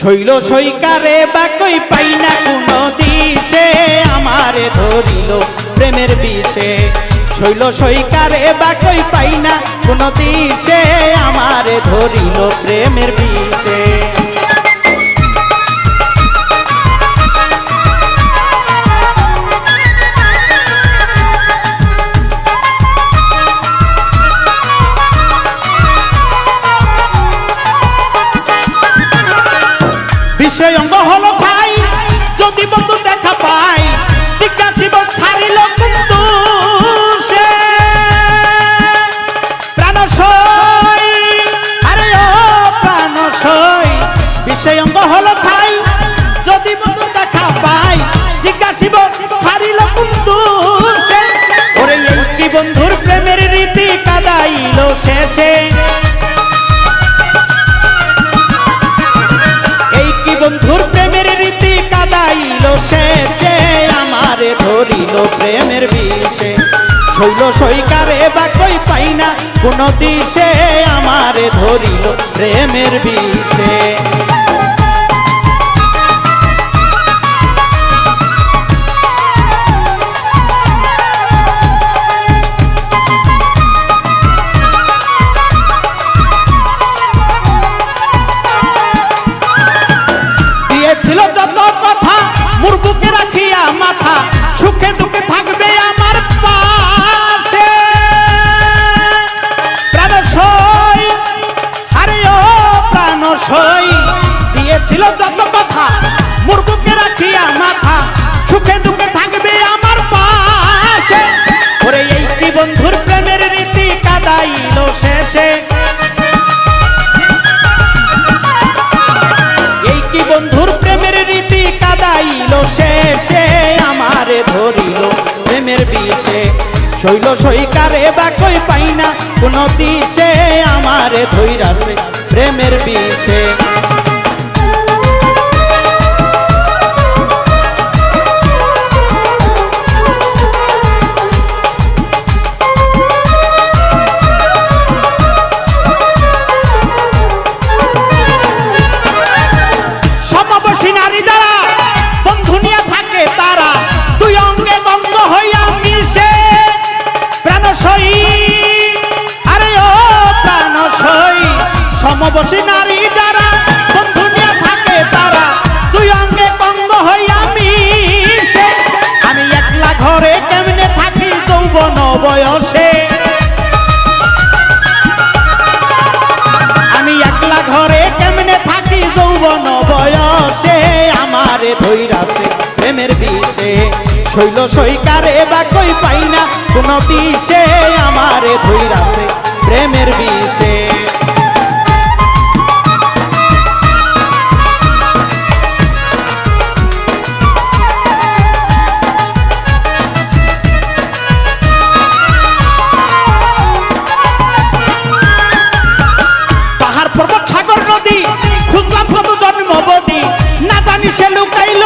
শৈল সৈকারে বাকই পাই না কোনো দিশে, আমারে ধরিল প্রেমের বিষে। শৈল সৈকারে বাকই পাই না কোনো দিশে, আমারে ধরিল প্রেমের বিষে। বিষয় অঙ্গ হলো ছাই, যদি বন্ধু দেখা পাই, জিজ্ঞাসিব, ছাড়িল কিন্তু সে? ওরে এই কি বন্ধুর প্রেমের রীতি কাদাইল শেষে। এই কি বন্ধুর প্রেমের রীতি কাদাইল শেষে? আমারে ধরিল প্রেমের বিষে। শৈল সৈকারে বা কই পাই না কোন দিশে আমারে ধরিল প্রেমের বিষে। কাদাইল শেষে এই কি বন্ধুর প্রেমের রীতি কাদাইল শেষে আমারে ধরিল প্রেমের বিষে। শৈল সৈকারে বা কই পাই না কোনো দিশে আমারে ধৈরাছে প্রেমের বিষে। সমবসী নারী যারা, বন্ধু থাকে তারা, দুই অঙ্গে বন্ধ হইয়া মিশে আমি একলা ঘরে কেমনে থাকি যৌবন বয়সে? আমি একলা ঘরে কেমনে থাকি যৌবন বয়সে? আমারে ধৈরাছে প্রেমের বিষে। শৈল সৈকারে বা কই পাই না কোন দিশে আমারে ধৈরাছে প্রেমের বিষে। লুকাইল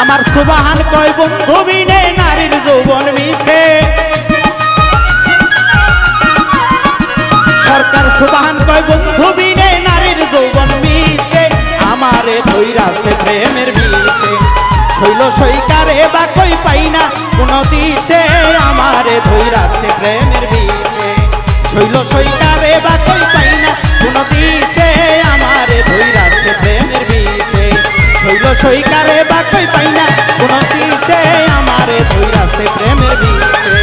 আমার সুবাহান কয়, বন্ধু বিনে নারীর যৌবন মিছে। সরকার সুবাহান কয়, বন্ধু বিনে নারীর যৌবন মিশে আমারে ধৈরাছে প্রেমের বিষে শৈল সৈকারে বা কই পাই না। কোন দিশে আমারে ধৈরাছে প্রেমের বিষে শৈল সৈকারে বা কই পাই না। কোন দিশে আমারে ধৈরাছে প্রেমের বিষে শৈল সৈকারে বা কই পাই না। কোন দিশে আমারে ধৈরাছে প্রেমের বিষে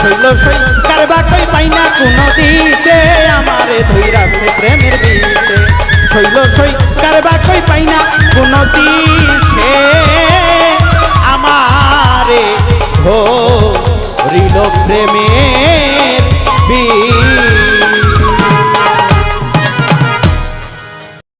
শৈল সৈকার বা কই পাই না। কোন দিশে আমারে ধৈরাছে প্রেমের বিষে শৈল সৈকার বা কই পাই না। কোন দিশে ধরিল প্রেমের বিষে